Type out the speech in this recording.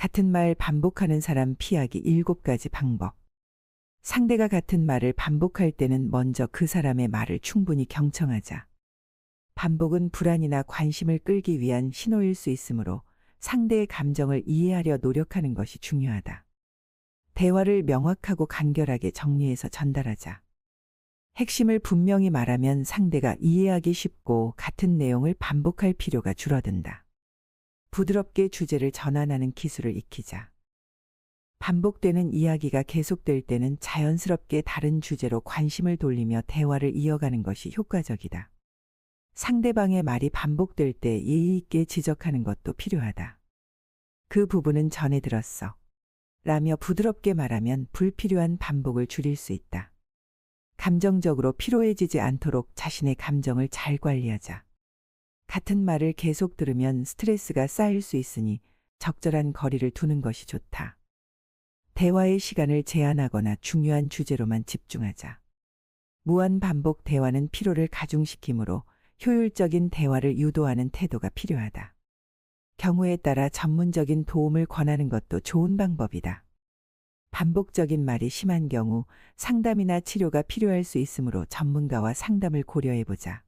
같은 말 반복하는 사람 피하기 일곱 가지 방법. 상대가 같은 말을 반복할 때는 먼저 그 사람의 말을 충분히 경청하자. 반복은 불안이나 관심을 끌기 위한 신호일 수 있으므로 상대의 감정을 이해하려 노력하는 것이 중요하다. 대화를 명확하고 간결하게 정리해서 전달하자. 핵심을 분명히 말하면 상대가 이해하기 쉽고 같은 내용을 반복할 필요가 줄어든다. 부드럽게 주제를 전환하는 기술을 익히자. 반복되는 이야기가 계속될 때는 자연스럽게 다른 주제로 관심을 돌리며 대화를 이어가는 것이 효과적이다. 상대방의 말이 반복될 때 예의 있게 지적하는 것도 필요하다. 그 부분은 전에 들었어. 라며 부드럽게 말하면 불필요한 반복을 줄일 수 있다. 감정적으로 피로해지지 않도록 자신의 감정을 잘 관리하자. 같은 말을 계속 들으면 스트레스가 쌓일 수 있으니 적절한 거리를 두는 것이 좋다. 대화의 시간을 제한하거나 중요한 주제로만 집중하자. 무한 반복 대화는 피로를 가중시키므로 효율적인 대화를 유도하는 태도가 필요하다. 경우에 따라 전문적인 도움을 권하는 것도 좋은 방법이다. 반복적인 말이 심한 경우 상담이나 치료가 필요할 수 있으므로 전문가와 상담을 고려해 보자.